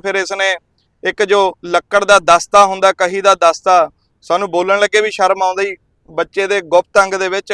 ਫਿਰ ਇਸਨੇ ਇੱਕ ਜੋ ਲੱਕੜ ਦਾ ਦਸਤਾ ਹੁੰਦਾ, ਕਹੀ ਦਾ ਦਸਤਾ, ਸਾਨੂੰ ਬੋਲਣ ਲੱਗੇ ਵੀ ਸ਼ਰਮ ਆਉਂਦੀ। ਬੱਚੇ ਦੇ ਗੁਪਤ ਅੰਗ ਦੇ ਵਿੱਚ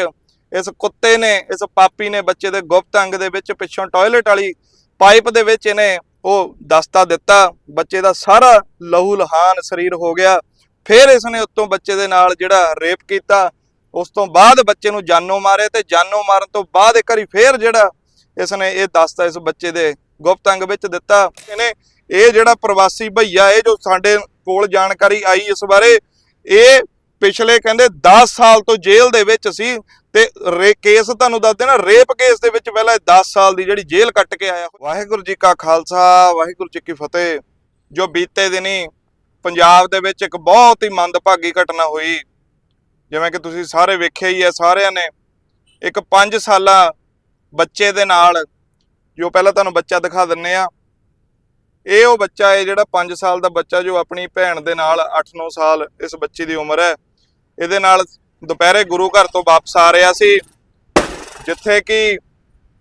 ਇਸ ਕੁੱਤੇ ਨੇ, ਇਸ ਪਾਪੀ ਨੇ ਬੱਚੇ ਦੇ ਗੁਪਤ ਅੰਗ ਦੇ ਵਿੱਚ ਪਿੱਛੋਂ ਟਾਇਲਟ ਵਾਲੀ ਪਾਈਪ ਦੇ ਵਿੱਚ ਇਹਨੇ ਉਹ ਦਸਤਾ ਦਿੱਤਾ। ਬੱਚੇ ਦਾ ਸਾਰਾ ਲਹੂ ਲਹਾਨ ਸਰੀਰ ਹੋ ਗਿਆ। ਫਿਰ ਇਸਨੇ ਉੱਤੋਂ ਬੱਚੇ ਦੇ ਨਾਲ ਜਿਹੜਾ ਰੇਪ ਕੀਤਾ, ਉਸ ਤੋਂ ਬਾਅਦ ਬੱਚੇ ਨੂੰ ਜਾਨੋਂ ਮਾਰੇ ਤੇ ਜਾਨੋਂ ਮਾਰਨ ਤੋਂ ਬਾਅਦ ਇੱਕ ਵਾਰੀ ਫੇਰ ਜਿਹੜਾ ਇਸ ਨੇ ਇਹ ਦਸਤਾ ਇਸ ਬੱਚੇ ਦੇ ਗੁਪਤ ਅੰਗ ਵਿੱਚ ਦਿੱਤਾ। ਇਹਨੇ ਇਹ ਜਿਹੜਾ ਪ੍ਰਵਾਸੀ ਭਈਆ, ਇਹ ਜੋ ਸਾਡੇ ਕੋਲ ਜਾਣਕਾਰੀ ਆਈ ਇਸ ਬਾਰੇ, ਇਹ ਪਿਛਲੇ ਕਹਿੰਦੇ 10 ਸਾਲ ਤੋਂ ਜੇਲ੍ਹ ਦੇ ਵਿੱਚ ਸੀ ਤੇ ਰੇ ਕੇਸ ਤੁਹਾਨੂੰ ਦੱਸ ਦੇਣਾ, ਰੇਪ ਕੇਸ ਦੇ ਵਿੱਚ ਪਹਿਲਾਂ ਇਹ 10 ਸਾਲ ਦੀ ਜਿਹੜੀ ਜੇਲ੍ਹ ਕੱਟ ਕੇ ਆਇਆ। ਵਾਹਿਗੁਰੂ ਜੀ ਕਾ ਖਾਲਸਾ, ਵਾਹਿਗੁਰੂ ਜੀ ਕੀ ਫਤਿਹ। ਜੋ ਬੀਤੇ ਦਿਨੀ ਪੰਜਾਬ ਦੇ ਵਿੱਚ ਇੱਕ ਬਹੁਤ ਹੀ ਮੰਦਭਾਗੀ ਘਟਨਾ ਹੋਈ। ਜਿਵੇਂ ਕਿ ਤੁਸੀਂ ਸਾਰੇ ਵੇਖਿਆ ਹੀ ਹੈ, ਸਾਰਿਆਂ ਨੇ ਇੱਕ 5 ਸਾਲਾ ਬੱਚੇ ਦੇ ਨਾਲ, ਜੋ ਪਹਿਲਾਂ ਤੁਹਾਨੂੰ ਬੱਚਾ ਦਿਖਾ ਦਿੰਨੇ ਆ ਇਹ ਉਹ ਬੱਚਾ ਹੈ ਜਿਹੜਾ 5 ਸਾਲ ਦਾ ਬੱਚਾ ਜੋ ਆਪਣੀ ਭੈਣ ਦੇ ਨਾਲ 8-9 ਸਾਲ ਇਸ ਬੱਚੀ ਦੀ ਉਮਰ ਹੈ। ਇਹਦੇ ਨਾਲ ਦੁਪਹਿਰੇ ਗੁਰੂ ਘਰ ਤੋਂ ਵਾਪਸ ਆ ਰਿਹਾ ਸੀ, ਜਿੱਥੇ ਕਿ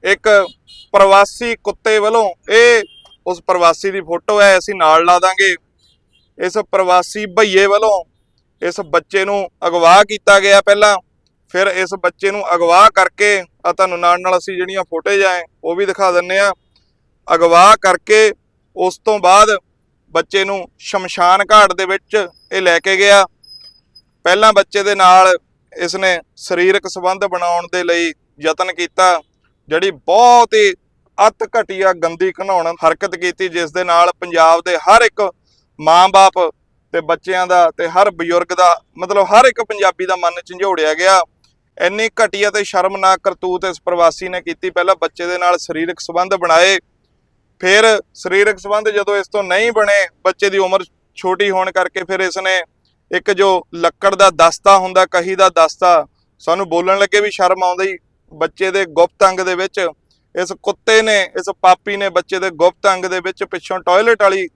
ਇੱਕ ਪ੍ਰਵਾਸੀ ਕੁੱਤੇ ਵੱਲੋਂ ਇਹ ਉਸ ਪ੍ਰਵਾਸੀ ਦੀ ਫੋਟੋ ਹੈ, ਅਸੀਂ ਨਾਲ ਲਾ ਦਾਂਗੇ। ਇਸ ਪ੍ਰਵਾਸੀ ਭਈਏ ਵੱਲੋਂ ਇਸ ਬੱਚੇ ਨੂੰ ਅਗਵਾ ਕੀਤਾ ਗਿਆ ਪਹਿਲਾਂ, ਫਿਰ ਇਸ ਬੱਚੇ ਨੂੰ ਅਗਵਾ ਕਰਕੇ ਆ ਤੁਹਾਨੂੰ ਨਾਲ ਨਾਲ ਅਸੀਂ ਜਿਹੜੀਆਂ ਫੋਟੇਜ ਆਏ, ਉਹ ਵੀ ਦਿਖਾ ਦਿੰਨੇ ਆ। ਅਗਵਾ ਕਰਕੇ ਉਸ ਤੋਂ ਬਾਅਦ ਬੱਚੇ ਨੂੰ ਸ਼ਮਸ਼ਾਨ ਘਾਟ ਦੇ ਵਿੱਚ ਇਹ ਲੈ ਕੇ ਗਿਆ। ਪਹਿਲਾਂ ਬੱਚੇ ਦੇ ਨਾਲ ਇਸ ਨੇ ਸਰੀਰਕ ਸੰਬੰਧ ਬਣਾਉਣ ਦੇ ਲਈ ਯਤਨ ਕੀਤਾ, ਜਿਹੜੀ ਬਹੁਤ ਹੀ ਅਤ ਘਟੀਆ ਗੰਦੀ ਘਿਨਾਉਣ ਹਰਕਤ ਕੀਤੀ, ਜਿਸ ਦੇ ਨਾਲ ਪੰਜਾਬ ਦੇ ਹਰ ਇੱਕ ਮਾਂ-ਬਾਪ ਤੇ ਬੱਚਿਆਂ ਦਾ ਤੇ ਹਰ ਬਜ਼ੁਰਗ ਦਾ, ਮਤਲਬ ਹਰ ਇੱਕ ਪੰਜਾਬੀ ਦਾ ਮਨ ਝੰਜੋੜਿਆ ਗਿਆ। ਇੰਨੀ ਘਟੀਆ ਤੇ ਸ਼ਰਮਨਾਕ ਕਰਤੂਤ ਇਸ ਪ੍ਰਵਾਸੀ ਨੇ ਕੀਤੀ। ਪਹਿਲਾਂ ਬੱਚੇ ਦੇ ਨਾਲ ਸਰੀਰਕ ਸੰਬੰਧ ਬਣਾਏ। ਫਿਰ ਸਰੀਰਕ ਸੰਬੰਧ ਜਦੋਂ ਇਸ ਤੋਂ ਨਹੀਂ ਬਣੇ, ਬੱਚੇ ਦੀ ਉਮਰ ਛੋਟੀ ਹੋਣ ਕਰਕੇ ਫਿਰ ਇਸ ਨੇ ਇੱਕ ਜੋ ਲੱਕੜ ਦਾ ਦਸਤਾ ਹੁੰਦਾ, ਕਹੀ ਦਾ ਦਸਤਾ, ਸਾਨੂੰ ਬੋਲਣ ਲੱਗੇ ਵੀ ਸ਼ਰਮ ਆਉਂਦੀ। ਬੱਚੇ ਦੇ ਗੁਪਤ ਅੰਗ ਦੇ ਵਿੱਚ ਇਸ ਕੁੱਤੇ ਨੇ, ਇਸ ਪਾਪੀ ਨੇ ਬੱਚੇ ਦੇ ਗੁਪਤ ਅੰਗ ਦੇ ਵਿੱਚ ਪਿੱਛੋਂ ਟਾਇਲਟ ਵਾਲੀ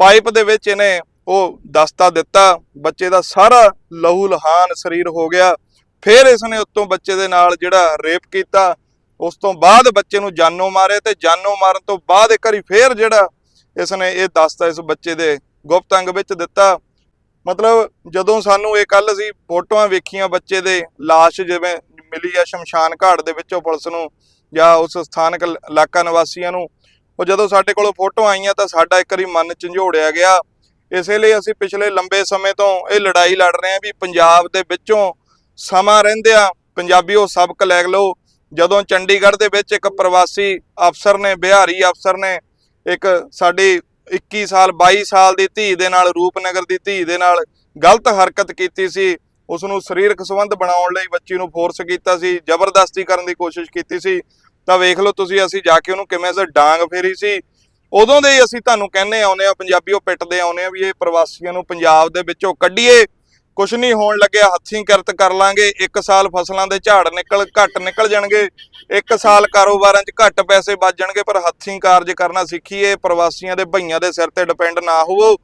ਪਾਈਪ ਦੇ ਵਿੱਚ ਇਹਨੇ ਉਹ ਦਸਤਾ ਦਿੱਤਾ। ਬੱਚੇ ਦਾ ਸਾਰਾ ਲਹੂ ਲਹਾਨ ਸਰੀਰ ਹੋ ਗਿਆ। ਫਿਰ ਇਸ ਨੇ ਉੱਤੋਂ ਬੱਚੇ ਦੇ ਨਾਲ ਜਿਹੜਾ ਰੇਪ ਕੀਤਾ। ਉਸ ਤੋਂ ਬਾਅਦ ਬੱਚੇ ਨੂੰ ਜਾਨੋਂ ਮਾਰੇ ਤੇ ਜਾਨੋਂ ਮਾਰਨ ਤੋਂ ਬਾਅਦ ਇੱਕ ਵਾਰੀ ਫੇਰ ਜਿਹੜਾ ਇਸ ਨੇ ਇਹ ਦਸਤਾ ਇਸ ਬੱਚੇ ਦੇ ਗੁਪਤ ਅੰਗ ਵਿੱਚ ਦਿੱਤਾ। ਮਤਲਬ ਜਦੋਂ ਸਾਨੂੰ ਇਹ ਕੱਲ ਅਸੀਂ ਫੋਟੋਆਂ ਵੇਖੀਆਂ ਬੱਚੇ ਦੇ লাশ ਜਿਵੇਂ ਮਿਲੀ ਆ ਸ਼ਮਸ਼ਾਨ ਘਾਟ ਦੇ ਵਿੱਚੋਂ ਪੁਲਿਸ ਨੂੰ ਜਾਂ ਉਸ ਸਥਾਨਕ ਇਲਾਕਾ ਨਿਵਾਸੀਆਂ ਨੂੰ, ਉਹ ਜਦੋਂ ਸਾਡੇ ਕੋਲ ਫੋਟੋ ਆਈਆਂ ਤਾਂ ਸਾਡਾ ਇੱਕ ਵਾਰੀ ਮਨ ਝੰਜੋੜਿਆ ਗਿਆ। ਇਸੇ ਲਈ ਅਸੀਂ ਪਿਛਲੇ ਲੰਬੇ ਸਮੇਂ ਤੋਂ ਇਹ ਲੜਾਈ ਲੜ ਰਹੇ ਹਾਂ ਵੀ ਪੰਜਾਬ ਦੇ ਵਿੱਚੋਂ ਸਮਾਂ ਰਹਿੰਦਿਆਂ ਪੰਜਾਬੀਓ ਸਬਕ ਲੈ ਲਓ ਜਦੋਂ ਚੰਡੀਗੜ੍ਹ ਦੇ ਵਿੱਚ ਇੱਕ ਪ੍ਰਵਾਸੀ ਅਫਸਰ ਨੇ, ਬਿਹਾਰੀ ਅਫਸਰ ਨੇ ਇੱਕ ਸਾਡੀ 21 ਸਾਲ 22 ਸਾਲ ਦੀ ਧੀ ਦੇ ਨਾਲ, ਰੂਪਨਗਰ ਦੀ ਧੀ ਦੇ ਨਾਲ ਗਲਤ ਹਰਕਤ ਕੀਤੀ ਸੀ। ਉਸ ਨੂੰ ਸਰੀਰਕ ਸੰਬੰਧ ਬਣਾਉਣ ਲਈ ਬੱਚੀ ਨੂੰ ਫੋਰਸ ਕੀਤਾ ਸੀ, ਜ਼ਬਰਦਸਤੀ ਕਰਨ ਦੀ ਕੋਸ਼ਿਸ਼ ਕੀਤੀ ਸੀ। ਤਾਂ ਵੇਖ ਲਓ ਤੁਸੀਂ, ਅਸੀਂ ਜਾ ਕੇ ਉਹਨੂੰ ਕਿਵੇਂ ਸੇ ਡਾਂਗ ਫੇਰੀ ਸੀ। ਉਦੋਂ ਦੇ ਹੀ ਅਸੀਂ ਤੁਹਾਨੂੰ ਕਹਿੰਦੇ ਆਉਨੇ ਆ ਪੰਜਾਬੀਓ ਪਿੱਟਦੇ ਆਉਨੇ ਆ ਵੀ ਇਹ ਪ੍ਰਵਾਸੀਆਂ ਨੂੰ ਪੰਜਾਬ ਦੇ ਵਿੱਚੋਂ ਕੱਢੀਏ। ਕੁਛ ਨਹੀਂ ਹੋਣ ਲੱਗਿਆ ਹੱਥੀਂ ਕਿਰਤ ਕਰ ਲਾਂਗੇ, ਇੱਕ ਸਾਲ ਫਸਲਾਂ ਦੇ ਝਾੜ ਨਿਕਲ, ਘੱਟ ਨਿਕਲ ਜਾਣਗੇ, ਇੱਕ ਸਾਲ ਕਾਰੋਬਾਰਾਂ 'ਚ ਘੱਟ ਪੈਸੇ ਬਚ ਜਾਣਗੇ, ਪਰ ਹੱਥੀਂ ਕਾਰਜ ਕਰਨਾ ਸਿੱਖੀਏ, ਪ੍ਰਵਾਸੀਆਂ ਦੇ ਭਈਆਂ ਦੇ ਸਿਰ ਤੇ ਡਿਪੈਂਡ ਨਾ ਹੋਵੋ।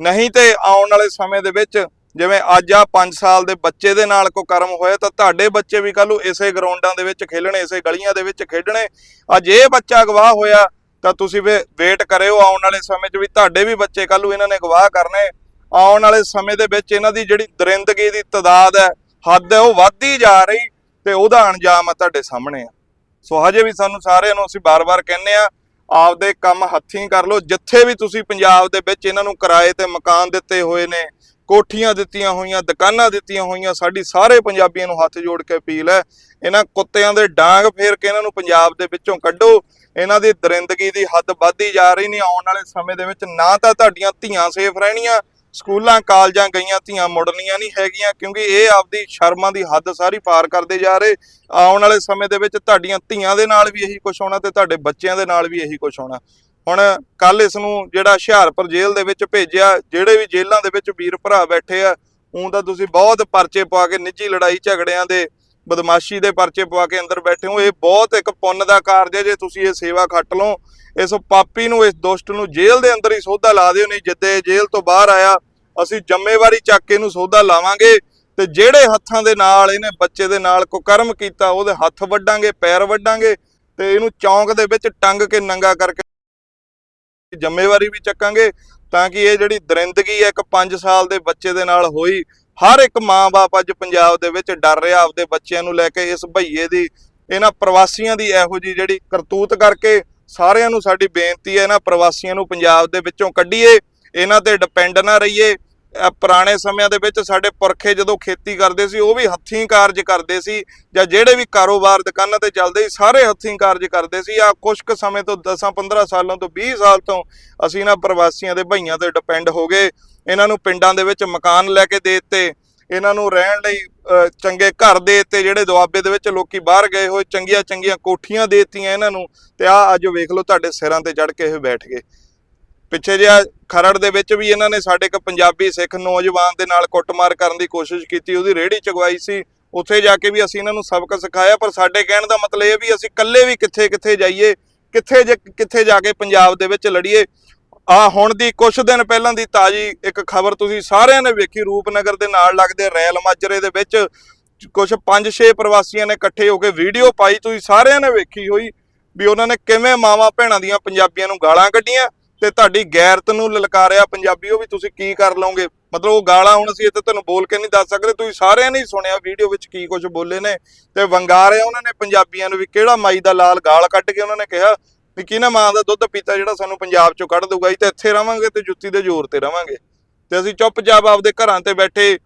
ਨਹੀਂ ਤੇ ਆਉਣ ਵਾਲੇ ਸਮੇਂ ਦੇ ਵਿੱਚ, ਜਿਵੇਂ ਅੱਜ ਆ 5 ਸਾਲ ਦੇ ਬੱਚੇ ਦੇ ਨਾਲ ਕੋ ਕਰਮ ਹੋਇਆ, ਤਾਂ ਤੁਹਾਡੇ ਬੱਚੇ ਵੀ ਕੱਲ੍ਹ ਨੂੰ ਇਸੇ ਗਰਾਊਂਡਾਂ ਦੇ ਵਿੱਚ ਖੇਡਣੇ ਇਸੇ ਗਲੀਆਂ ਦੇ ਵਿੱਚ ਖੇਡਣੇ। ਅੱਜ ਇਹ ਬੱਚਾ ਗਵਾਹ ਹੋਇਆ, ਤਾਂ ਤੁਸੀਂ ਵੀ ਵੇਟ ਕਰਿਓ, ਆਉਣ ਵਾਲੇ ਸਮੇਂ 'ਚ ਵੀ ਤੁਹਾਡੇ ਵੀ ਬੱਚੇ ਕੱਲ੍ਹ ਨੂੰ ਇਹਨਾਂ ਨੇ ਗਵਾਹ ਕਰਨੇ। ਆਉਣ ਵਾਲੇ ਸਮੇਂ ਦੇ ਵਿੱਚ ਇਹਨਾਂ ਦੀ ਜਿਹੜੀ ਦਰਿੰਦਗੀ ਦੀ ਤਦਾਦ ਹੈ, ਹੱਦ ਹੈ, ਉਹ ਵੱਧਦੀ ਜਾ ਰਹੀ ਤੇ ਉਹਦਾ ਅੰਜਾਮ ਆ ਤੁਹਾਡੇ ਸਾਹਮਣੇ ਆ। ਸੋ ਹਜੇ ਵੀ ਸਾਨੂੰ ਸਾਰਿਆਂ ਨੂੰ ਅਸੀਂ ਬਾਰ-ਬਾਰ ਕਹਿੰਨੇ ਆ, ਆਪਦੇ ਕੰਮ ਹੱਥੀਂ ਕਰ ਲਓ। ਜਿੱਥੇ ਵੀ ਤੁਸੀਂ ਪੰਜਾਬ ਦੇ ਵਿੱਚ ਇਹਨਾਂ ਨੂੰ ਕਿਰਾਏ ਤੇ ਮਕਾਨ ਦਿੱਤੇ ਹੋਏ ਨੇ, ਕੋਠੀਆਂ ਦਿੱਤੀਆਂ ਹੋਈਆਂ, ਦੁਕਾਨਾਂ ਦਿੱਤੀਆਂ ਹੋਈਆਂ, ਸਾਡੀ ਸਾਰੇ ਪੰਜਾਬੀਆਂ ਨੂੰ ਹੱਥ ਜੋੜ ਕੇ ਅਪੀਲ ਹੈ, ਇਹਨਾਂ ਕੁੱਤਿਆਂ ਦੇ ਡਾਂਗ ਫੇਰ ਕੇ ਇਹਨਾਂ ਨੂੰ ਪੰਜਾਬ ਦੇ ਵਿੱਚੋਂ ਕੱਢੋ। ਇਹਨਾਂ ਦੀ ਦਰਿੰਦਗੀ ਦੀ ਹੱਦ ਵੱਧਦੀ ਜਾ ਰਹੀ ਨਹੀਂ, ਆਉਣ ਵਾਲੇ ਸਮੇਂ ਦੇ ਵਿੱਚ ਨਾ ਤਾਂ ਤੁਹਾਡੀਆਂ ਧੀਆਂ ਸੇਫ ਰਹਿਣੀਆਂ ਸਕੂਲਾਂ, ਕਾਲਜਾਂ ਗਈਆਂ ਧੀਆਂ ਮੁੜਨੀਆਂ ਨਹੀਂ ਹੈਗੀਆਂ ਕਿਉਂਕਿ ਇਹ ਆਪਦੀ ਸ਼ਰਮਾਂ ਦੀ ਹੱਦ ਸਾਰੀ ਪਾਰ ਕਰਦੇ ਜਾ ਰਹੇ। ਆਉਣ ਵਾਲੇ ਸਮੇਂ ਦੇ ਵਿੱਚ ਤੁਹਾਡੀਆਂ ਧੀਆਂ ਦੇ ਨਾਲ ਵੀ ਇਹੀ ਕੁਝ ਹੋਣਾ ਤੇ ਤੁਹਾਡੇ ਬੱਚਿਆਂ ਦੇ ਨਾਲ ਵੀ ਇਹੀ ਕੁਝ ਹੋਣਾ। ਹੁਣ ਕੱਲ ਇਸ ਨੂੰ ਜਿਹੜਾ ਹੁਸ਼ਿਆਰਪੁਰ ਜੇਲ੍ਹ ਦੇ ਵਿੱਚ ਭੇਜਿਆ, ਜਿਹੜੇ ਵੀ ਜੇਲ੍ਹਾਂ ਦੇ ਵਿੱਚ ਵੀਰ ਭਰਾ ਬੈਠੇ ਆ, ਉਂ ਤਾਂ ਤੁਸੀਂ ਬਹੁਤ ਪਰਚੇ ਪਾ ਕੇ ਨਿੱਜੀ ਲੜਾਈ ਝਗੜਿਆਂ ਦੇ ਬਦਮਾਸ਼ੀ ਦੇ ਪਰਚੇ ਪਵਾ ਕੇ ਅੰਦਰ ਬੈਠੇ ਹੋ, ਇਹ ਬਹੁਤ ਇੱਕ ਪੁੰਨ ਦਾ ਕਾਰਜ ਹੈ, ਜੇ ਤੁਸੀਂ ਇਹ ਸੇਵਾ ਖੱਟ ਲਓ, ਇਸ ਪਾਪੀ ਨੂੰ, ਇਸ ਦੁਸ਼ਟ ਨੂੰ ਜੇਲ੍ਹ ਦੇ ਅੰਦਰ ਹੀ ਸੋਧਾ ਲਾ ਦਿਓ, ਨਹੀਂ ਜਿੱਦੇ ਜੇਲ੍ਹ ਤੋਂ ਬਾਹਰ ਆਇਆ, ਅਸੀਂ ਜ਼ਿੰਮੇਵਾਰੀ ਚੱਕ ਕੇ ਇਹਨੂੰ ਸੋਧਾ ਲਾਵਾਂਗੇ ਤੇ ਜਿਹੜੇ ਹੱਥਾਂ ਦੇ ਨਾਲ ਇਹਨੇ ਬੱਚੇ ਦੇ ਨਾਲ ਕੁਕਰਮ ਕੀਤਾ, ਉਹਦੇ ਹੱਥ ਵੱਡਾਂਗੇ ਪੈਰ ਵੱਡਾਂਗੇ ਤੇ ਇਹਨੂੰ ਚੌਂਕ ਦੇ ਵਿੱਚ ਟੰਗ ਕੇ ਨੰਗਾ ਕਰਕੇ ਜ਼ਿੰਮੇਵਾਰੀ ਵੀ ਚੱਕਾਂਗੇ, ਤਾਂ ਕਿ ਇਹ ਜਿਹੜੀ ਦਰਿੰਦਗੀ ਹੈ, ਇੱਕ 5 ਸਾਲ ਦੇ ਬੱਚੇ ਦੇ ਨਾਲ ਹੋਈ ਹਰ ਇੱਕ ਮਾਂ-ਬਾਪ ਅੱਜ ਪੰਜਾਬ ਦੇ ਵਿੱਚ ਡਰ ਰਿਹਾ ਆਪਦੇ ਬੱਚਿਆਂ ਨੂੰ ਲੈ ਕੇ ਇਸ ਭਈਏ ਦੀ। ਇਹਨਾਂ ਪ੍ਰਵਾਸੀਆਂ ਦੀ ਇਹੋ ਜੀ ਜਿਹੜੀ ਕਰਤੂਤ ਕਰਕੇ ਸਾਰਿਆਂ ਨੂੰ ਸਾਡੀ ਬੇਨਤੀ ਹੈ, ਇਹਨਾਂ ਪ੍ਰਵਾਸੀਆਂ ਨੂੰ ਪੰਜਾਬ ਦੇ ਵਿੱਚੋਂ ਕੱਢੀਏ, ਇਹਨਾਂ ਤੇ ਡਿਪੈਂਡ ਨਾ ਰਹੀਏ। ਪੁਰਾਣੇ ਸਮਿਆਂ ਦੇ ਵਿੱਚ ਸਾਡੇ ਪੁਰਖੇ ਜਦੋਂ ਖੇਤੀ ਕਰਦੇ ਸੀ ਉਹ ਵੀ ਹੱਥੀਂ ਕਾਰਜ ਕਰਦੇ ਸੀ ਜਾਂ ਜਿਹੜੇ ਵੀ ਕਾਰੋਬਾਰ ਦੁਕਾਨਾਂ ਤੇ ਚੱਲਦੇ ਸੀ ਸਾਰੇ ਹੱਥੀਂ ਕਾਰਜ ਕਰਦੇ ਸੀ। ਆ ਕੁਝ ਕੁ ਸਮੇਂ ਤੋਂ 10-15 ਸਾਲਾਂ ਤੋਂ 20 ਸਾਲ ਤੋਂ ਅਸੀਂ ਇਹਨਾਂ ਪ੍ਰਵਾਸੀਆਂ ਦੇ ਭਈਆਂ ਤੇ ਡਿਪੈਂਡ ਹੋ ਗਏ। ਇਹਨਾਂ ਨੂੰ ਪਿੰਡਾਂ ਦੇ ਵਿੱਚ ਮਕਾਨ ਲੈ ਕੇ ਦੇ ਦਿੱਤੇ। ਇਹਨਾਂ ਨੂੰ ਰਹਿਣ ਲਈ ਅਹ, ਚੰਗੇ ਘਰ ਦੇ ਦਿੱਤੇ ਜਿਹੜੇ ਦੁਆਬੇ ਦੇ ਵਿੱਚ ਲੋਕੀ ਬਾਹਰ ਗਏ ਹੋਏ ਚੰਗੀਆਂ ਚੰਗੀਆਂ ਕੋਠੀਆਂ ਦੇ ਦਿੱਤੀਆਂ ਇਹਨਾਂ ਨੂੰ। ਤੇ ਆ ਅੱਜ ਵੇਖ ਲਓ ਤੁਹਾਡੇ ਸਿਰਾਂ ਤੇ ਚੜ ਕੇ ਇਹ ਬੈਠ ਗਏ। ਪਿੱਛੇ ਜਿਹਾ ਖਰੜ ਦੇ ਵਿੱਚ ਵੀ ਇਹਨਾਂ ਨੇ ਸਾਡੇ ਇੱਕ ਪੰਜਾਬੀ ਸਿੱਖ ਨੌਜਵਾਨ ਦੇ ਨਾਲ ਕੁੱਟਮਾਰ ਕਰਨ ਦੀ ਕੋਸ਼ਿਸ਼ ਕੀਤੀ, ਉਹਦੀ ਰੇੜੀ ਚਗਵਾਈ ਸੀ। ਉੱਥੇ ਜਾ ਕੇ ਵੀ ਅਸੀਂ ਇਹਨਾਂ ਨੂੰ ਸਬਕ ਸਿਖਾਇਆ, ਪਰ ਸਾਡੇ ਕਹਿਣ ਦਾ ਮਤਲਬ ਇਹ ਵੀ ਅਸੀਂ ਇਕੱਲੇ ਵੀ ਕਿੱਥੇ ਕਿੱਥੇ ਜਾਈਏ, ਕਿੱਥੇ ਜੇ ਕਿੱਥੇ ਜਾ ਕੇ ਪੰਜਾਬ ਦੇ ਵਿੱਚ ਲੜੀਏ। ਆ ਹੁਣ ਦੀ ਕੁਝ ਦਿਨ ਪਹਿਲਾਂ ਦੀ ਤਾਜੀ ਇੱਕ ਖਬਰ ਤੁਸੀਂ ਸਾਰਿਆਂ ਨੇ ਵੇਖੀ, ਰੂਪਨਗਰ ਦੇ ਨਾਲ ਲੱਗਦੇ ਰੈਲ ਮਾਜਰੇ ਦੇ ਵਿੱਚ। ਕੁਝ 5-6 ਪ੍ਰਵਾਸੀਆਂ ਨੇ ਇਕੱਠੇ ਹੋ ਕੇ ਵੀਡੀਓ ਪਾਈ, ਤੁਸੀਂ ਸਾਰਿਆਂ ਨੇ ਵੇਖੀ ਹੋਈ ਵੀ ਉਹਨਾਂ ਨੇ ਕਿਵੇਂ ਮਾਵਾਂ ਭੈਣਾਂ ਦੀਆਂ ਪੰਜਾਬੀਆਂ ਨੂੰ ਗਾਲਾਂ ਕੱਢੀਆਂ। ਤੇ ਤੁਹਾਡੀ ਗੈਰਤ ਨੂੰ ਲਲਕਾਰਿਆ ਪੰਜਾਬੀਓ ਵੀ ਤੁਸੀਂ ਕੀ ਕਰ ਲਓਗੇ? ਮਤਲਬ ਉਹ ਗਾਲਾਂ ਹੁਣ ਅਸੀਂ ਇੱਥੇ ਤੁਹਾਨੂੰ ਬੋਲ ਕੇ ਨਹੀਂ ਦੱਸ ਸਕਦੇ, ਤੁਸੀਂ ਸਾਰਿਆਂ ਨੇ ਸੁਣਿਆ, ਵੀਡੀਓ ਵਿੱਚ ਕੀ ਕੁਝ ਬੋਲੇ ਨੇ ਤੇ ਵੰਗਾਰਿਆ ਉਹਨਾਂ ਨੇ ਪੰਜਾਬੀਆਂ ਨੂੰ ਵੀ, ਕਿਹੜਾ ਮਾਈ ਦਾ ਲਾਲ ਗਾਲ ਕੱਢ ਕੇ ਉਹਨਾਂ ਨੇ ਕਿਹਾ ਵੀ ਕਿਹਨੇ ਮਾਂ ਦਾ ਦੁੱਧ ਪੀਤਾ ਜਿਹੜਾ ਸਾਨੂੰ ਪੰਜਾਬ ਚੋਂ ਕੱਢ ਦਊਗਾ ਜੀ ਤੇ ਇੱਥੇ ਰਵਾਂਗੇ ਤੇ ਜੁੱਤੀ ਦੇ ਜ਼ੋਰ ਤੇ ਰਵਾਂਗੇ। ਤੇ ਅਸੀਂ ਚੁੱਪਚਾਪ ਆਪਦੇ ਘਰਾਂ ਤੇ ਬੈਠੇ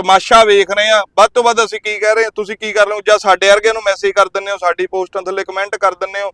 ਤਮਾਸ਼ਾ ਵੇਖ ਰਹੇ ਆ ਵੱਧ ਤੋਂ ਵੱਧ ਅਸੀਂ ਕੀ ਕਹਿ ਰਹੇ ਹਾਂ? ਤੁਸੀਂ ਕੀ ਕਰ ਰਹੇ ਹੋ? ਜਾਂ ਸਾਡੇ ਵਰਗੇ ਨੂੰ ਮੈਸੇਜ ਕਰ ਦਿੰਦੇ ਹੋ? ਸਾਡੀ ਪੋਸਟਾਂ ਥੱਲੇ ਕਮੈਂਟ ਕਰ ਦਿੰਦੇ ਹੋ?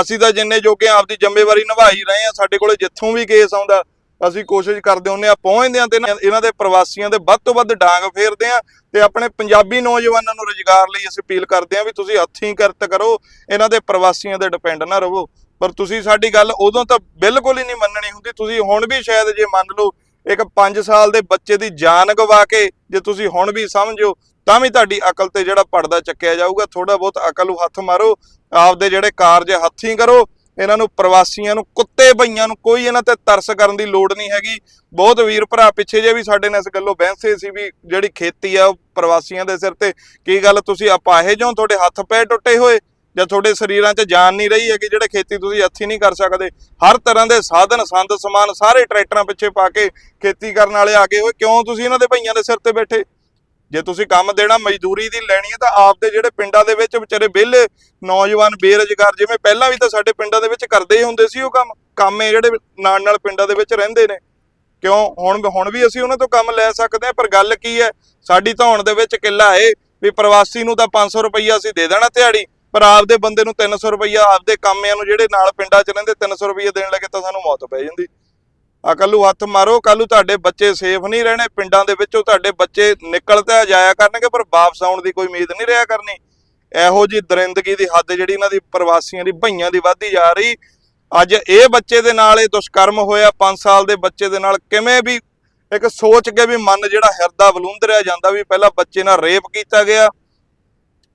ਅਸੀਂ ਤਾਂ ਜਿੰਨੇ ਜੋਗੇ ਆਪਦੀ ਜ਼ਿੰਮੇਵਾਰੀ ਨਿਭਾਈ ਰਹੇ ਆ ਸਾਡੇ ਕੋਲੇ ਜਿੱਥੋਂ ਵੀ ਕੇਸ ਆਉਂਦਾ, ਅਸੀਂ ਕੋਸ਼ਿਸ਼ ਕਰਦੇ ਹੁੰਨੇ ਆ ਪਹੁੰਚਦੇ ਆ ਤੇ ਇਹਨਾਂ- ਦੇ ਪ੍ਰਵਾਸੀਆਂ ਦੇ ਵੱਧ ਤੋਂ ਵੱਧ ਡਾਂਗ ਫੇਰਦੇ ਆ ਤੇ ਆਪਣੇ ਪੰਜਾਬੀ ਨੌਜਵਾਨਾਂ ਨੂੰ ਰੁਜ਼ਗਾਰ ਲਈ ਅਸੀਂ ਅਪੀਲ ਕਰਦੇ ਆ ਵੀ ਤੁਸੀਂ ਹੱਥੀਂ ਕਰਤ ਕਰੋ, ਇਹਨਾਂ ਦੇ ਪ੍ਰਵਾਸੀਆਂ ਦੇ ਡਿਪੈਂਡ ਨਾ ਰਹੋ। ਪਰ ਤੁਸੀਂ ਸਾਡੀ ਗੱਲ ਉਦੋਂ ਤਾਂ ਬਿਲਕੁਲ ਹੀ ਨਹੀਂ ਮੰਨਣੀ ਹੁੰਦੀ। ਤੁਸੀਂ ਹੁਣ ਵੀ ਸ਼ਾਇਦ ਜੇ ਮੰਨ ਲਓ ਇੱਕ 5 ਸਾਲ ਦੇ ਬੱਚੇ ਦੀ ਜਾਨ ਗਵਾ ਕੇ ਜੇ ਤੁਸੀਂ ਹੁਣ ਵੀ ਸਮਝੋ, ਤਾਂ ਵੀ ਤੁਹਾਡੀ ਅਕਲ ਤੇ ਜਿਹੜਾ ਪਰਦਾ ਚੱਕਿਆ ਜਾਊਗਾ ਥੋੜਾ ਬਹੁਤ ਅਕਲ ਨੂੰ ਹੱਥ ਮਾਰੋ, ਆਪਦੇ ਜਿਹੜੇ ਕਾਰਜ ਹੱਥੀਂ ਕਰੋ, ਇਹਨਾਂ ਨੂੰ ਪ੍ਰਵਾਸੀਆਂ ਨੂੰ, ਕੁੱਤੇ ਬਈਆਂ ਨੂੰ ਕੋਈ ਇਹਨਾਂ ਤੇ ਤਰਸ ਕਰਨ ਦੀ ਲੋੜ ਨਹੀਂ ਹੈਗੀ। ਬਹੁਤ ਵੀਰ ਭਰਾ ਪਿੱਛੇ ਜੇ ਵੀ ਸਾਡੇ ਨਾਲ ਇਸ ਗੱਲੋਂ ਬਹਿਸੇ ਸੀ ਵੀ ਜਿਹੜੀ ਖੇਤੀ ਆ ਉਹ ਪ੍ਰਵਾਸੀਆਂ ਦੇ ਸਿਰ ਤੇ, ਕੀ ਗੱਲ ਤੁਸੀਂ ਅਪਾਹੇ ਜੋ ਤੁਹਾਡੇ ਹੱਥ ਪੈਰ ਟੁੱਟੇ ਹੋਏ? ਜਾਂ ਤੁਹਾਡੇ ਸਰੀਰਾਂ 'ਚ ਜਾਨ ਨਹੀਂ ਰਹੀ ਹੈ ਕਿ ਜਿਹੜੇ ਖੇਤੀ ਤੁਸੀਂ ਹੱਥੀਂ ਨਹੀਂ ਕਰ ਸਕਦੇ, ਹਰ ਤਰ੍ਹਾਂ ਦੇ ਸਾਧਨ, ਸੰਦ, ਸਮਾਨ, ਸਾਰੇ ਟਰੈਕਟਰਾਂ ਪਿੱਛੇ ਪਾ ਕੇ ਖੇਤੀ ਕਰਨ ਵਾਲੇ ਆ ਗਏ ਹੋਏ। ਕਿਉਂ ਤੁਸੀਂ ਇਹਨਾਂ ਦੇ ਭਈਆਂ ਦੇ ਸਿਰ ਤੇ ਬੈਠੇ? ਜੇ ਤੁਸੀਂ ਕੰਮ ਦੇਣਾ, ਮਜ਼ਦੂਰੀ ਦੀ ਲੈਣੀ ਹੈ, ਤਾਂ ਆਪਦੇ ਜਿਹੜੇ ਪਿੰਡਾਂ ਦੇ ਵਿੱਚ ਵਿਚਾਰੇ ਵਿਹਲੇ ਨੌਜਵਾਨ ਬੇਰੁਜ਼ਗਾਰ, ਜਿਵੇਂ ਪਹਿਲਾਂ ਵੀ ਤਾਂ ਸਾਡੇ ਪਿੰਡਾਂ ਦੇ ਵਿੱਚ ਕਰਦੇ ਹੀ ਹੁੰਦੇ ਸੀ ਉਹ ਕੰਮ। ਕੰਮ ਇਹ ਜਿਹੜੇ ਨਾਲ ਨਾਲ ਪਿੰਡਾਂ ਦੇ ਵਿੱਚ ਰਹਿੰਦੇ ਨੇ। ਕਿਉਂ? ਹੁਣ ਹੁਣ ਵੀ ਅਸੀਂ ਉਹਨਾਂ ਤੋਂ ਕੰਮ ਲੈ ਸਕਦੇ ਹਾਂ, ਪਰ ਗੱਲ ਕੀ ਹੈ? ਸਾਡੀ ਧੌਣ ਦੇ ਵਿੱਚ ਕਿੱਲਾ ਏ ਵੀ ਪ੍ਰਵਾਸੀ ਨੂੰ ਤਾਂ 500 ਰੁਪਈਆ ਅਸੀਂ ਦੇ ਦੇਣਾ ਦਿਹਾੜੀ। ਪਰ ਆਪਦੇ ਬੰਦੇ ਨੂੰ 300 ਰੁਪਈਆ ਆਪਦੇ ਕਾਮਿਆਂ ਨੂੰ ਜਿਹੜੇ ਨਾਲ ਪਿੰਡਾਂ 'ਚ ਰਹਿੰਦੇ 300 ਰੁਪਈਆ ਦੇਣ ਲੱਗੇ ਤਾਂ ਸਾਨੂੰ ਮੌਤ ਪੈ ਜਾਂਦੀ। ਅਕਲੂ ਹੱਥ ਮਾਰੋ ਕੱਲੂ ਤੁਹਾਡੇ ਬੱਚੇ ਸੇਫ ਨਹੀਂ ਰਹਿਣੇ, ਪਿੰਡਾਂ ਦੇ ਵਿੱਚੋਂ ਤੁਹਾਡੇ ਬੱਚੇ ਨਿਕਲ ਤਾਂ ਜਾਇਆ ਕਰਨਗੇ, ਪਰ ਵਾਪਸ ਆਉਣ ਦੀ ਕੋਈ ਉਮੀਦ ਨਹੀਂ ਰਿਹਾ ਕਰਨੀ। ਇਹੋ ਜੀ ਦਰਿੰਦਗੀ ਦੀ ਹੱਦ ਜਿਹੜੀ ਇਹਨਾਂ ਦੀ ਪ੍ਰਵਾਸੀਆਂ ਦੀ, ਭਈਆਂ ਦੀ ਵੱਧਦੀ ਜਾ ਰਹੀ। ਅੱਜ ਇਹ ਬੱਚੇ ਦੇ ਨਾਲ ਇਹ ਦੁਸ਼ਕਰਮ ਹੋਇਆ 5 ਸਾਲ ਦੇ ਬੱਚੇ ਦੇ ਨਾਲ ਕਿਵੇਂ ਵੀ ਇੱਕ ਸੋਚ ਕੇ ਵੀ ਮਨ ਜਿਹੜਾ ਹਿਰਦਾ ਵਲੂੰਦਰਿਆ ਜਾਂਦਾ ਵੀ ਪਹਿਲਾਂ ਬੱਚੇ ਨਾਲ ਰੇਪ ਕੀਤਾ ਗਿਆ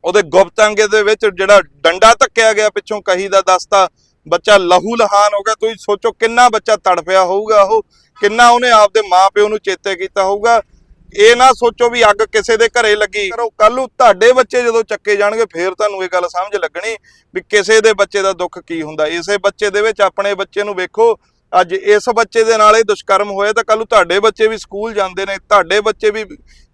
ਉਹਦੇ ਗੁਪਤ ਅੰਗੇ ਦੇ ਵਿੱਚ ਜਿਹੜਾ ਡੰਡਾ ਧੱਕਿਆ ਗਿਆ ਪਿੱਛੋਂ ਕਹੀ ਦਾ ਦਸਤਾ, ਬੱਚਾ ਲਹੂ ਲਹਾਨ ਹੋ ਗਿਆ, ਤੁਸੀਂ ਸੋਚੋ ਕਿੰਨਾ ਬੱਚਾ ਤੜਫਿਆ ਹੋਊਗਾ ਉਹ, ਕਿੰਨਾ ਉਹਨੇ ਆਪਦੇ ਮਾਪਿਓ ਨੂੰ ਚੇਤੇ ਕੀਤਾ ਹੋਊਗਾ। ਇਹ ਨਾ ਸੋਚੋ ਵੀ ਅੱਗ ਕਿਸੇ ਦੇ ਘਰੇ ਲੱਗੀ। ਕਰੋ ਕੱਲ ਨੂੰ ਤੁਹਾਡੇ ਬੱਚੇ ਜਦੋਂ ਚੱਕੇ ਜਾਣਗੇ, ਫੇਰ ਤੁਹਾਨੂੰ ਇਹ ਗੱਲ ਸਮਝ ਲੱਗਣੀ ਵੀ ਕਿਸੇ ਦੇ ਬੱਚੇ ਦਾ ਦੁੱਖ ਕੀ ਹੁੰਦਾ। ਇਸੇ ਬੱਚੇ ਦੇ ਵਿੱਚ ਆਪਣੇ ਬੱਚੇ ਨੂੰ ਵੇਖੋ, ਅੱਜ ਇਸ ਬੱਚੇ ਦੇ ਨਾਲ ਇਹ ਦੁਸ਼ਕਰਮ ਹੋਇਆ ਤਾਂ ਕੱਲ ਨੂੰ ਤੁਹਾਡੇ ਬੱਚੇ ਵੀ ਸਕੂਲ ਜਾਂਦੇ ਨੇ, ਤੁਹਾਡੇ ਬੱਚੇ ਵੀ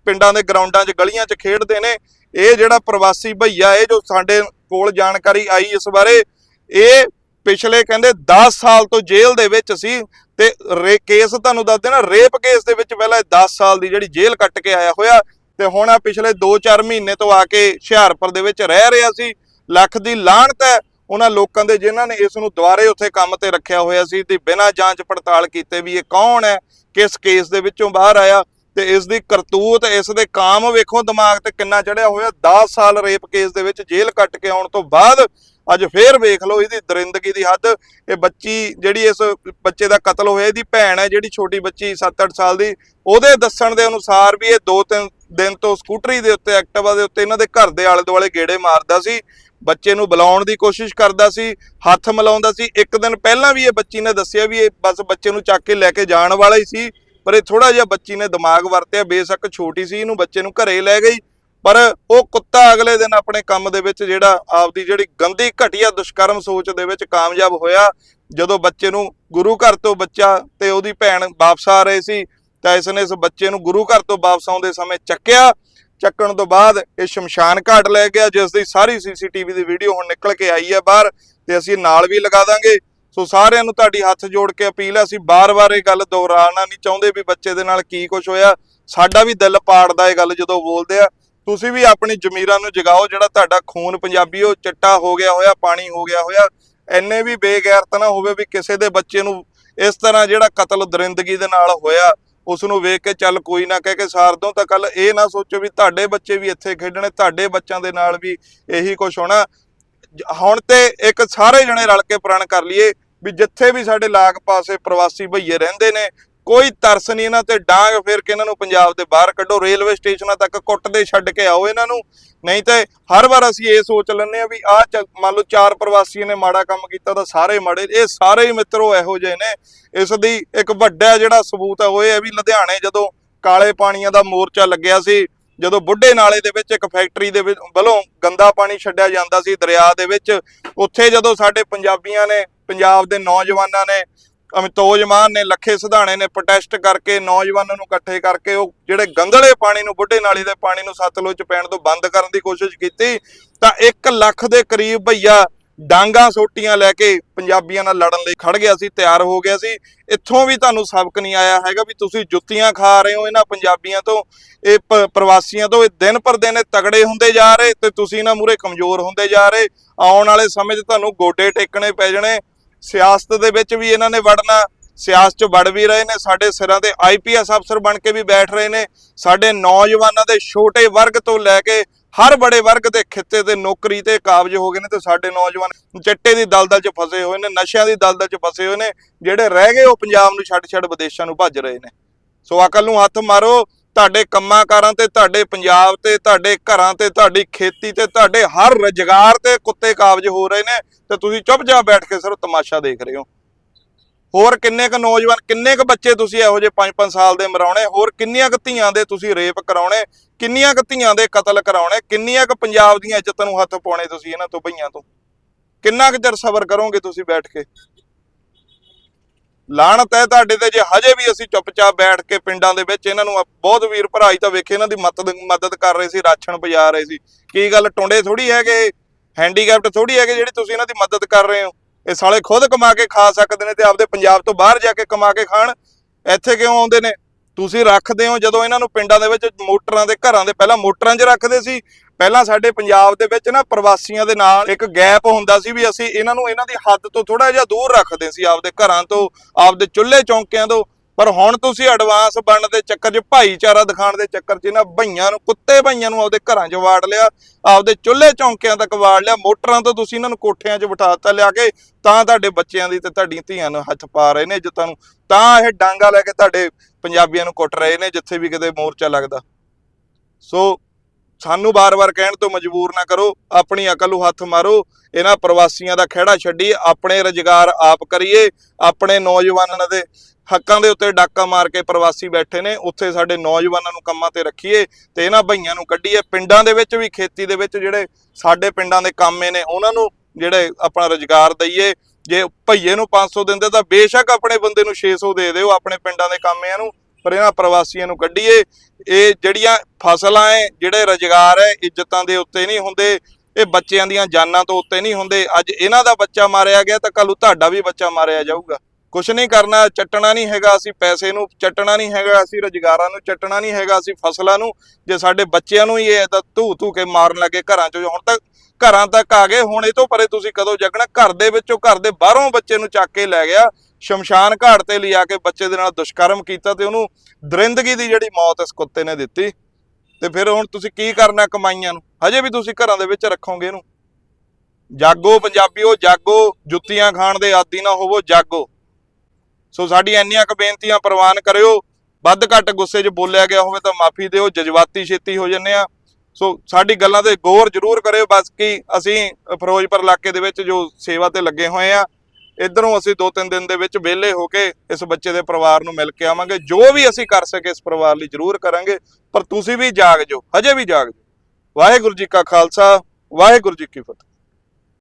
ਪਿੰਡਾਂ ਦੇ ਗਰਾਊਂਡਾਂ 'ਚ ਗਲੀਆਂ 'ਚ ਖੇਡਦੇ ਨੇ। ਇਹ ਜਿਹੜਾ ਪ੍ਰਵਾਸੀ ਭਈਆ, ਇਹ ਜੋ ਸਾਡੇ ਕੋਲ ਜਾਣਕਾਰੀ ਆਈ ਇਸ ਬਾਰੇ, ਇਹ ਪਿਛਲੇ ਕਹਿੰਦੇ 10 ਸਾਲ ਤੋਂ ਜੇਲ੍ਹ ਦੇ ਵਿੱਚ ਸੀ ਤੇ ਰੇ, ਕੇਸ ਤੁਹਾਨੂੰ ਦੱਸਦੇ ਨਾ ਰੇਪ ਕੇਸ ਦੇ ਵਿੱਚ ਪਹਿਲਾਂ ਇਹ 10 ਸਾਲ ਦੀ ਜਿਹੜੀ ਜੇਲ੍ਹ ਕੱਟ ਕੇ ਆਇਆ ਹੋਇਆ ਤੇ ਹੁਣ ਆ ਪਿਛਲੇ 2-4 ਮਹੀਨੇ ਤੋਂ ਆ ਕੇ ਹੁਸ਼ਿਆਰਪੁਰ ਦੇ ਵਿੱਚ ਰਹਿ ਰਿਹਾ ਸੀ, ਲੱਖ ਦੀ ਲਾਹਣਤ ਹੈ। ਉਹਨਾਂ ਲੋਕਾਂ ਦੇ ਜਿਨ੍ਹਾਂ ਨੇ ਇਸ ਨੂੰ ਦੁਬਾਰੇ ਉੱਥੇ ਕੰਮ ਤੇ ਰੱਖਿਆ ਹੋਇਆ ਸੀ ਤੇ ਬਿਨਾਂ ਜਾਂਚ ਪੜਤਾਲ ਕੀਤੇ ਵੀ ਇਹ ਕੌਣ ਹੈ, ਕਿਸ ਕੇਸ ਦੇ ਵਿੱਚੋਂ ਬਾਹਰ ਆਇਆ। ਤੇ ਇਸ ਦੀ ਕਰਤੂਤ ਇਸ ਦੇ ਕਾਮ ਵੇਖੋ ਦਿਮਾਗ ਤੇ ਕਿੰਨਾ ਚੜਿਆ ਹੋਇਆ। 10 ਸਾਲ ਰੇਪ ਕੇਸ ਦੇ ਵਿੱਚ ਜੇਲ੍ਹ ਕੱਟ ਕੇ ਆਉਣ ਤੋਂ ਬਾਅਦ ਅੱਜ ਫੇਰ ਵੇਖ ਲਓ ਇਹਦੀ ਦਰਿੰਦਗੀ ਦੀ ਹੱਦ। ਇਹ ਬੱਚੀ ਜਿਹੜੀ ਇਸ ਬੱਚੇ ਦਾ ਕਤਲ ਹੋਇਆ, ਇਹਦੀ ਭੈਣ ਹੈ ਜਿਹੜੀ ਛੋਟੀ ਬੱਚੀ 7-8 ਸਾਲ ਦੀ, ਉਹਦੇ ਦੱਸਣ ਦੇ ਅਨੁਸਾਰ ਵੀ ਇਹ 2-3 ਦਿਨ ਤੋਂ ਸਕੂਟਰੀ ਦੇ ਉੱਤੇ, ਐਕਟਿਵਾ ਦੇ ਉੱਤੇ ਇਹਨਾਂ ਦੇ ਘਰ ਦੇ ਆਲੇ ਦੁਆਲੇ ਗੇੜੇ ਮਾਰਦਾ ਸੀ। ਬੱਚੇ ਨੂੰ ਬੁਲਾਉਣ ਦੀ ਕੋਸ਼ਿਸ਼ ਕਰਦਾ ਸੀ, ਹੱਥ ਮਿਲਾਉਂਦਾ ਸੀ। ਇੱਕ ਦਿਨ ਪਹਿਲਾਂ ਵੀ ਇਹ ਬੱਚੀ ਨੇ ਦੱਸਿਆ ਵੀ ਇਹ ਬਸ ਬੱਚੇ ਨੂੰ ਚੱਕ ਕੇ ਲੈ ਕੇ ਜਾਣ ਵਾਲਾ ਹੀ ਸੀ। ਪਰ ਇਹ ਥੋੜਾ ਜਿਹਾ ਬੱਚੀ ਨੇ ਦਿਮਾਗ ਵਰਤਿਆ, ਬੇਸ਼ੱਕ ਛੋਟੀ ਸੀ ਇਹਨੂੰ ਬੱਚੇ ਨੂੰ ਘਰੇ ਲੈ ਗਈ, ਪਰ ਉਹ ਕੁੱਤਾ ਅਗਲੇ ਦਿਨ ਆਪਣੇ ਕੰਮ ਦੇ ਵਿੱਚ ਜਿਹੜਾ ਆਪਦੀ ਜਿਹੜੀ ਗੰਦੀ ਘਟੀਆ ਦੁਸ਼ਕਰਮ ਸੋਚ ਦੇ ਵਿੱਚ ਕਾਮਯਾਬ ਹੋਇਆ, ਜਦੋਂ ਬੱਚੇ ਨੂੰ ਗੁਰੂ ਘਰ ਤੋਂ ਬੱਚਾ ਤੇ ਉਹਦੀ ਭੈਣ ਵਾਪਸ ਆ ਰਹੇ ਸੀ, ਤਾਂ ਇਸ ਨੇ ਇਸ ਬੱਚੇ ਨੂੰ ਗੁਰੂ ਘਰ ਤੋਂ ਵਾਪਸ ਆਉਂਦੇ ਸਮੇਂ ਚੱਕਿਆ, ਚੱਕਣ ਤੋਂ ਬਾਅਦ ਇਹ ਸ਼ਮਸ਼ਾਨ ਘਾਟ ਲੈ ਗਿਆ ਜਿਸ ਦੀ ਸਾਰੀ ਸੀਸੀਟੀਵੀ ਦੀ ਵੀਡੀਓ ਹੁਣ ਨਿਕਲ ਕੇ ਆਈ ਹੈ ਬਾਹਰ, ਤੇ ਅਸੀਂ ਨਾਲ ਵੀ ਲਗਾ ਦਾਂਗੇ। ਸੋ ਸਾਰਿਆਂ ਨੂੰ ਤੁਹਾਡੀ ਹੱਥ ਜੋੜ ਕੇ ਅਪੀਲ ਹੈ, ਅਸੀਂ ਬਾਰ-ਬਾਰ ਇਹ ਗੱਲ ਦੁਹਰਾਉਣਾ ਨਹੀਂ ਚਾਹੁੰਦੇ ਵੀ ਬੱਚੇ ਦੇ ਨਾਲ ਕੀ ਕੁਝ ਹੋਇਆ। ਸਾਡਾ ਵੀ ਦਿਲ ਪਾੜਦਾ ਇਹ ਗੱਲ ਜਦੋਂ ਬੋਲਦੇ ਆ। ਤੁਸੀਂ ਵੀ ਆਪਣੀ ਜ਼ਮੀਰਾਂ ਨੂੰ ਜਗਾਓ, ਜਿਹੜਾ ਤੁਹਾਡਾ ਖੂਨ ਪੰਜਾਬੀ ਉਹ ਚਿੱਟਾ ਹੋ ਗਿਆ ਹੋਇਆ, ਪਾਣੀ ਹੋ ਗਿਆ ਹੋਇਆ ਐਨੇ ਵੀ ਬੇਗੈਰਤ ਨਾ ਹੋਵੇ ਵੀ ਕਿਸੇ ਦੇ ਬੱਚੇ ਨੂੰ ਇਸ ਤਰ੍ਹਾਂ ਜਿਹੜਾ ਕਤਲ ਦਰਿੰਦਗੀ ਦੇ ਨਾਲ ਹੋਇਆ, ਉਸ ਨੂੰ ਵੇਖ ਕੇ ਚੱਲ ਕੋਈ ਨਾ ਕਹਿ ਕੇ ਸਾਰਦੋਂ ਤਾਂ ਕੱਲ ਇਹ ਨਾ ਸੋਚੋ ਵੀ ਤੁਹਾਡੇ ਬੱਚੇ ਵੀ ਇੱਥੇ ਖੇਡਣੇ, ਤੁਹਾਡੇ ਬੱਚਿਆਂ ਦੇ ਨਾਲ ਵੀ ਇਹੀ ਕੁਝ ਹੋਣਾ। ਹੁਣ ਤੇ ਇੱਕ ਸਾਰੇ ਜਣੇ ਰਲ ਕੇ ਪ੍ਰਣ ਕਰ ਲਈਏ ਵੀ ਜਿੱਥੇ ਵੀ ਸਾਡੇ ਲਾਗ ਪਾਸੇ ਪ੍ਰਵਾਸੀ ਭਈਏ ਰਹਿੰਦੇ ਨੇ, ਕੋਈ ਤਰਸ ਨਹੀਂ ਇਹਨਾਂ ਤੇ, ਡਾਂਗ ਫੇਰ ਕੇ ਇਹਨਾਂ ਨੂੰ ਪੰਜਾਬ ਦੇ ਬਾਹਰ ਕੱਢੋ, ਰੇਲਵੇ ਸਟੇਸ਼ਨਾਂ ਤੱਕ ਕੁੱਟਦੇ ਛੱਡ ਕੇ ਆਓ ਇਹਨਾਂ ਨੂੰ। ਨਹੀਂ ਤੇ ਹਰ ਵਾਰ ਅਸੀਂ ਇਹ ਸੋਚ ਲੈਂਦੇ ਆ ਵੀ ਆਹ ਮੰਨ ਲਓ ਚਾਰ ਪ੍ਰਵਾਸੀਆਂ ਨੇ ਮਾੜਾ ਕੰਮ ਕੀਤਾ ਤਾਂ ਸਾਰੇ ਮਾੜੇ, ਇਹ ਸਾਰੇ ਹੀ ਮਿੱਤਰੋ ਇਹੋ ਜਿਹੇ ਨੇ। ਇਸ ਦੀ ਇੱਕ ਵੱਡਾ ਜਿਹੜਾ ਸਬੂਤ ਹੈ ਉਹ ਇਹ ਹੈ ਵੀ ਲੁਧਿਆਣੇ ਜਦੋਂ ਕਾਲੇ ਪਾਣੀਆਂ ਦਾ ਮੋਰਚਾ ਲੱਗਿਆ ਸੀ ਜਦੋਂ ਬੁੱਢੇ ਨਾਲੇ ਦੇ ਵਿੱਚ ਇੱਕ ਫੈਕਟਰੀ ਦੇ ਵਿੱਚ ਵੱਲੋਂ ਗੰਦਾ ਪਾਣੀ ਛੱਡਿਆ ਜਾਂਦਾ ਸੀ ਦਰਿਆ ਦੇ ਵਿੱਚ, ਉੱਥੇ ਜਦੋਂ ਸਾਡੇ ਪੰਜਾਬੀਆਂ ਨੇ, ਪੰਜਾਬ ਦੇ ਨੌਜਵਾਨਾਂ ਨੇ, ਅਮਿਤੋਜ ਮਾਨ ਨੇ, ਲੱਖੇ ਸਿਧਾਣੇ ਨੇ ਪ੍ਰੋਟੈਸਟ ਕਰਕੇ ਨੌਜਵਾਨਾਂ ਨੂੰ ਇਕੱਠੇ ਕਰਕੇ ਉਹ ਜਿਹੜੇ ਗੰਦਲੇ ਪਾਣੀ ਨੂੰ, ਬੁੱਢੇ ਨਾਲੀ ਦੇ ਪਾਣੀ ਨੂੰ ਸਤਲੁਜ ਪੈਣ ਤੋਂ ਬੰਦ ਕਰਨ ਦੀ ਕੋਸ਼ਿਸ਼ ਕੀਤੀ, ਤਾਂ 1 ਲੱਖ ਦੇ ਕਰੀਬ ਭਈਆ ਡਾਂਗਾ ਸੋਟੀਆਂ ਲੈ ਕੇ ਪੰਜਾਬੀਆਂ ਨਾਲ ਲੜਨ ਲਈ ਖੜ ਗਿਆ ਸੀ, ਤਿਆਰ ਹੋ ਗਿਆ ਸੀ। ਇੱਥੋਂ ਵੀ ਤੁਹਾਨੂੰ ਸਬਕ ਨਹੀਂ ਆਇਆ ਹੈਗਾ ਵੀ ਤੁਸੀਂ ਜੁੱਤੀਆਂ ਖਾ ਰਹੇ ਹੋ ਇਹਨਾਂ ਪੰਜਾਬੀਆਂ ਤੋਂ। ਇਹ ਪ- ਪ੍ਰਵਾਸੀਆਂ ਤੋਂ ਇਹ ਦਿਨ ਪਰ ਦਿਨ ਇਹ ਤਗੜੇ ਹੁੰਦੇ ਜਾ ਰਹੇ ਤੇ ਤੁਸੀਂ ਇਹਨਾਂ ਮੂਰੇ ਕਮਜ਼ੋਰ ਹੁੰਦੇ ਜਾ ਰਹੇ। ਆਉਣ ਵਾਲੇ ਸਮੇਂ 'ਚ ਤੁਹਾਨੂੰ ਗੋਡੇ ਟੇਕਣੇ ਪੈ ਜਾਣੇ। ਸਿਆਸਤ ਦੇ ਵਿੱਚ ਵੀ ਇਹਨਾਂ ਨੇ ਵੜਨਾ। ਸਿਆਸਤ 'ਚ ਵੜ ਵੀ ਰਹੇ ਨੇ, ਸਾਡੇ ਸਿਰਾਂ ਤੇ ਆਈਪੀਐਸ ਅਫਸਰ ਬਣ ਕੇ ਵੀ ਬੈਠ ਰਹੇ ਨੇ। ਸਾਡੇ ਨੌਜਵਾਨਾਂ ਦੇ ਛੋਟੇ ਵਰਗ ਤੋਂ ਲੈ ਕੇ ਹਰ ਬੜੇ ਵਰਗ ਦੇ ਖਿੱਤੇ ਤੇ ਨੌਕਰੀ ਤੇ ਕਾਬਜ ਹੋ ਗਏ ਨੇ ਤੇ ਸਾਡੇ ਨੌਜਵਾਨ ਚਿੱਟੇ ਦੀ ਦਲਦਲ 'ਚ ਫਸੇ ਹੋਏ ਨੇ, ਨਸ਼ਿਆਂ ਦੀ ਦਲਦਲ 'ਚ ਫਸੇ ਹੋਏ ਨੇ, ਜਿਹੜੇ ਰਹਿ ਗਏ ਉਹ ਪੰਜਾਬ ਨੂੰ ਛੱਡ ਛੱਡ ਵਿਦੇਸ਼ਾਂ ਨੂੰ ਭੱਜ ਰਹੇ ਨੇ। ਸੋ ਅਕਲ ਨੂੰ ਹੱਥ ਮਾਰੋ, ਤੁਹਾਡੇ ਕੰਮਾਂ ਕਾਰਾਂ ਤੇ, ਤੁਹਾਡੇ ਪੰਜਾਬ ਤੇ, ਤੁਹਾਡੇ ਘਰਾਂ ਤੇ, ਤੁਹਾਡੀ ਖੇਤੀ ਤੇ, ਤੁਹਾਡੇ ਹਰ ਰੁਜ਼ਗਾਰ ਤੇ ਕੁੱਤੇ ਕਾਬਜ ਹੋ ਰਹੇ ਨੇ ਤੇ ਤੁਸੀਂ ਚੁੱਪਚਾਪ ਬੈਠ ਕੇ ਸਿਰਫ ਤਮਾਸ਼ਾ ਦੇਖ ਰਹੇ ਹੋ। ਹੋਰ ਕਿੰਨੇ ਕ ਨੌਜਵਾਨ, ਕਿੰਨੇ ਕ ਬੱਚੇ ਤੁਸੀਂ ਇਹੋ ਜਿਹੇ 5-5 ਸਾਲ ਦੇ ਮਰਾਉਣੇ? ਹੋਰ ਕਿੰਨੀਆਂ ਕ ਧੀਆਂ ਦੇ ਤੁਸੀਂ ਰੇਪ ਕਰਾਉਣੇ? ਕਿੰਨੀਆਂ ਕ ਧੀਆਂ ਦੇ ਕਤਲ ਕਰਾਉਣੇ? ਕਿੰਨੀਆਂ ਕ ਪੰਜਾਬ ਦੀਆਂ ਇੱਜ਼ਤਾਂ ਨੂੰ ਹੱਥ ਪਾਉਣੇ ਤੁਸੀਂ ਇਹਨਾਂ ਤੋਂ ਭਈਆਂ ਤੋਂ? ਕਿੰਨਾ ਕੁ ਚਿਰ ਸਬਰ ਕਰੋਗੇ ਤੁਸੀਂ ਬੈਠ ਕੇ? ਲਾਣਤ ਹੈ ਤੁਹਾਡੇ ਤੇ, ਜੇ ਹਜੇ ਵੀ ਅਸੀਂ ਚੁੱਪਚਾਪ ਬੈਠ ਕੇ ਪਿੰਡਾਂ ਦੇ ਵਿੱਚ ਇਹਨਾਂ ਨੂੰ ਬਹੁਤ ਵੀਰ ਭਰਾਈ ਤਾਂ ਵੇਖੇ, ਇਹਨਾਂ ਦੀ ਮਦਦ ਮਦਦ ਕਰ ਰਹੇ ਸੀ, ਰਾਸ਼ਨ ਪਜਾ ਰਹੇ ਸੀ। ਕੀ ਗੱਲ, ਟੁੰਡੇ ਥੋੜੀ ਹੈਗੇ? ਹੈਂਡੀਕੈਪਟ ਥੋੜੀ ਹੈਗੇ ਜਿਹੜੀ ਤੁਸੀਂ ਇਹਨਾਂ ਦੀ ਮਦਦ ਕਰ ਰਹੇ ਹੋ? ਇਹ ਸਾਲੇ ਖੁਦ ਕਮਾ ਕੇ ਖਾ ਸਕਦੇ ਨੇ ਤੇ ਆਪਦੇ ਪੰਜਾਬ ਤੋਂ ਬਾਹਰ ਜਾ ਕੇ ਕਮਾ ਕੇ ਖਾਣ। ਇੱਥੇ ਕਿਉਂ ਆਉਂਦੇ ਨੇ? ਤੁਸੀਂ ਰੱਖਦੇ ਹੋ ਜਦੋਂ ਇਹਨਾਂ ਨੂੰ ਪਿੰਡਾਂ ਦੇ ਵਿੱਚ ਮੋਟਰਾਂ ਦੇ ਘਰਾਂ ਦੇ ਪਹਿਲਾਂ ਮੋਟਰਾਂ 'ਚ ਰੱਖਦੇ ਸੀ। ਪਹਿਲਾਂ ਸਾਡੇ ਪੰਜਾਬ ਦੇ ਵਿੱਚ ਨਾ ਪ੍ਰਵਾਸੀਆਂ ਦੇ ਨਾਲ ਇੱਕ ਗੈਪ ਹੁੰਦਾ ਸੀ ਵੀ ਅਸੀਂ ਇਹਨਾਂ ਨੂੰ ਇਹਨਾਂ ਦੀ ਹੱਦ ਤੋਂ ਥੋੜਾ ਜਿਹਾ ਦੂਰ ਰੱਖਦੇ ਸੀ, ਆਪਦੇ ਘਰਾਂ ਤੋਂ, ਆਪਦੇ ਚੁੱਲ੍ਹੇ ਚੌਂਕਿਆਂ ਤੋਂ। ਪਰ ਹੁਣ ਤੁਸੀਂ ਐਡਵਾਂਸ ਬਣਨ ਦੇ ਚੱਕਰ 'ਚ, ਭਾਈਚਾਰਾ ਦਿਖਾਉਣ ਦੇ ਚੱਕਰ 'ਚ ਇਹਨਾਂ ਭਈਆਂ ਨੂੰ, ਕੁੱਤੇ ਭਈਆਂ ਨੂੰ ਆਪਦੇ ਘਰਾਂ 'ਚ ਵਾੜ ਲਿਆ, ਆਪਦੇ ਚੁੱਲ੍ਹੇ ਚੌਂਕਿਆਂ ਤੱਕ ਵਾੜ ਲਿਆ, ਮੋਟਰਾਂ ਤੋਂ ਤੁਸੀਂ ਇਹਨਾਂ ਨੂੰ ਕੋਠਿਆਂ 'ਚ ਬਿਠਾਤਾ ਲਿਆ ਕੇ, ਤਾਂ ਤੁਹਾਡੇ ਬੱਚਿਆਂ ਦੀ ਤੇ ਤੁਹਾਡੀਆਂ ਧੀਆਂ ਨੂੰ ਹੱਥ ਪਾ ਰਹੇ ਨੇ ਇੱਜ਼ਤਾਂ ਨੂੰ, ਤਾਂ ਇਹ ਡਾਂਗਾ ਲੈ ਕੇ ਤੁਹਾਡੇ ਪੰਜਾਬੀਆਂ ਨੂੰ ਕੁੱਟ ਰਹੇ ਨੇ, ਜਿੱਥੇ ਵੀ ਕਿਤੇ ਮੋਰਚਾ ਲੱਗਦਾ। ਸੋ ਸਾਨੂੰ ਬਾਰ-ਬਾਰ ਕਹਿਣ ਤੋਂ ਮਜਬੂਰ ਨਾ ਕਰੋ, ਆਪਣੀ ਅਕਲ ਨੂੰ ਹੱਥ ਮਾਰੋ, ਇਹਨਾਂ ਪ੍ਰਵਾਸੀਆਂ ਦਾ ਖਿਹੜਾ ਛੱਡੀ ਆਪਣੇ ਰੁਜ਼ਗਾਰ ਆਪ ਕਰੀਏ, ਆਪਣੇ ਨੌਜਵਾਨਾਂ ਦੇ ਹੱਕਾਂ ਦੇ ਉੱਤੇ ਡਾਕਾ ਮਾਰ ਕੇ ਪ੍ਰਵਾਸੀ ਬੈਠੇ ਨੇ, ਉੱਥੇ ਸਾਡੇ ਨੌਜਵਾਨਾਂ ਨੂੰ ਕੰਮਾਂ ਤੇ ਰੱਖੀਏ ਤੇ ਇਹਨਾਂ ਭਈਆਂ ਨੂੰ ਕੱਢੀਏ। ਪਿੰਡਾਂ ਦੇ ਵਿੱਚ ਵੀ, ਖੇਤੀ ਦੇ ਵਿੱਚ ਜਿਹੜੇ ਸਾਡੇ ਪਿੰਡਾਂ ਦੇ ਕਾਮੇ ਨੇ, ਉਹਨਾਂ ਨੂੰ ਜਿਹੜੇ ਆਪਣਾ ਰੁਜ਼ਗਾਰ ਦਈਏ। ਜੇ ਭਈਏ ਨੂੰ 500 ਦਿੰਦੇ ਤਾਂ ਬੇਸ਼ੱਕ ਆਪਣੇ ਬੰਦੇ ਨੂੰ 600 ਦੇ ਦਿਓ ਆਪਣੇ ਪਿੰਡਾਂ ਦੇ ਕਾਮਿਆਂ ਨੂੰ। ਪਰ ਇਹਨਾਂ ਪ੍ਰਵਾਸੀਆਂ ਨੂੰ ਕੱਢੀਏ, ਇਹ ਜਿਹੜੀਆਂ ਫਸਲਾਂ ਐ, ਜਿਹੜੇ ਰੁਜ਼ਗਾਰ ਐ, ਇੱਜ਼ਤਾਂ ਦੇ ਉੱਤੇ ਨਹੀਂ ਹੁੰਦੇ, ਇਹ ਬੱਚਿਆਂ ਦੀਆਂ ਜਾਨਾਂ ਤੋਂ ਉੱਤੇ ਨਹੀਂ ਹੁੰਦੇ। ਅੱਜ ਇਹਨਾਂ ਦਾ ਬੱਚਾ ਮਾਰਿਆ ਗਿਆ ਤਾਂ ਕੱਲ ਤੁਹਾਡਾ ਵੀ ਬੱਚਾ ਮਾਰਿਆ ਜਾਊਗਾ। ਕੁਛ ਨਹੀਂ ਕਰਨਾ, ਚੱਟਣਾ ਨਹੀਂ ਹੈਗਾ ਅਸੀਂ ਪੈਸੇ ਨੂੰ, ਚੱਟਣਾ ਨਹੀਂ ਹੈਗਾ ਅਸੀਂ ਰੁਜ਼ਗਾਰਾਂ ਨੂੰ, ਚੱਟਣਾ ਨਹੀਂ ਹੈਗਾ ਅਸੀਂ ਫਸਲਾਂ ਨੂੰ। ਜੇ ਸਾਡੇ ਬੱਚਿਆਂ ਨੂੰ ਹੀ ਇਹ ਤਾਂ ਧੂ ਧੂ ਕੇ ਮਾਰਨ ਲੱਗੇ ਘਰਾਂ ਚੋਂ, ਹੁਣ ਤੱਕ ਘਰਾਂ ਤੱਕ ਆ ਗਏ, ਹੁਣ ਇਹ ਤੋਂ ਪਰੇ ਤੁਸੀਂ ਕਦੋਂ ਜਗਣਾ? ਘਰ ਦੇ ਵਿੱਚੋਂ ਘਰ ਦੇ ਬਾਹਰੋਂ ਬੱਚੇ ਨੂੰ ਚੱਕ ਕੇ ਲੈ ਗਿਆ। ਸ਼ਮਸ਼ਾਨ ਘਾਟ ਤੇ ਲਿਆ ਕੇ ਬੱਚੇ ਦੇ ਨਾਲ ਦੁਸ਼ਕਰਮ ਕੀਤਾ ਤੇ ਉਹਨੂੰ ਦਰਿੰਦਗੀ ਦੀ ਜਿਹੜੀ ਮੌਤ ਇਸ ਕੁੱਤੇ ਨੇ ਦਿੱਤੀ। ਤੇ ਫਿਰ ਹੁਣ ਤੁਸੀਂ ਕੀ ਕਰਨਾ ਕਮਾਈਆਂ ਨੂੰ? ਹਜੇ ਵੀ ਤੁਸੀਂ ਘਰਾਂ ਦੇ ਵਿੱਚ ਰੱਖੋਗੇ ਇਹਨੂੰ। ਜਾਗੋ ਪੰਜਾਬੀਓ, ਜਾਗੋ। ਜੁੱਤੀਆਂ ਖਾਣ ਦੇ ਆਦੀ ਨਾ ਹੋਵੋ, ਜਾਗੋ। ਸੋ ਸਾਡੀ ਇੰਨੀਆਂ ਕੁ ਬੇਨਤੀਆਂ ਪ੍ਰਵਾਨ ਕਰਿਓ। ਵੱਧ ਘੱਟ ਗੁੱਸੇ 'ਚ ਬੋਲਿਆ ਗਿਆ ਹੋਵੇ ਤਾਂ ਮਾਫੀ ਦਿਓ, ਜਜ਼ਬਾਤੀ ਛੇਤੀ ਹੋ ਜੰਨੇ ਆ। ਸੋ ਸਾਡੀ ਗੱਲਾਂ ਤੇ ਗੌਰ ਜ਼ਰੂਰ ਕਰਿਓ। ਬਸ ਕਿ ਅਸੀਂ ਫਿਰੋਜ਼ਪੁਰ ਇਲਾਕੇ ਦੇ ਵਿੱਚ ਜੋ ਸੇਵਾ ਤੇ ਲੱਗੇ ਹੋਏ ਆ ਇਧਰੋਂ ਅਸੀਂ ਦੋ ਤਿੰਨ ਦਿਨ ਦੇ ਵਿੱਚ ਵਿਹਲੇ ਹੋ ਕੇ ਇਸ ਬੱਚੇ ਦੇ ਪਰਿਵਾਰ ਨੂੰ ਮਿਲ ਕੇ ਆਵਾਂਗੇ। ਜੋ ਵੀ ਅਸੀਂ ਕਰ ਸਕੇ ਇਸ ਪਰਿਵਾਰ ਲਈ ਜ਼ਰੂਰ ਕਰਾਂਗੇ, ਪਰ ਤੁਸੀਂ ਵੀ ਜਾਗ ਜਾਓ, ਹਜੇ ਵੀ ਜਾਗ ਜਾਓ। ਵਾਹਿਗੁਰੂ ਜੀ ਕਾ ਖਾਲਸਾ, ਵਾਹਿਗੁਰੂ ਜੀ ਕੀ ਫਤਿਹ।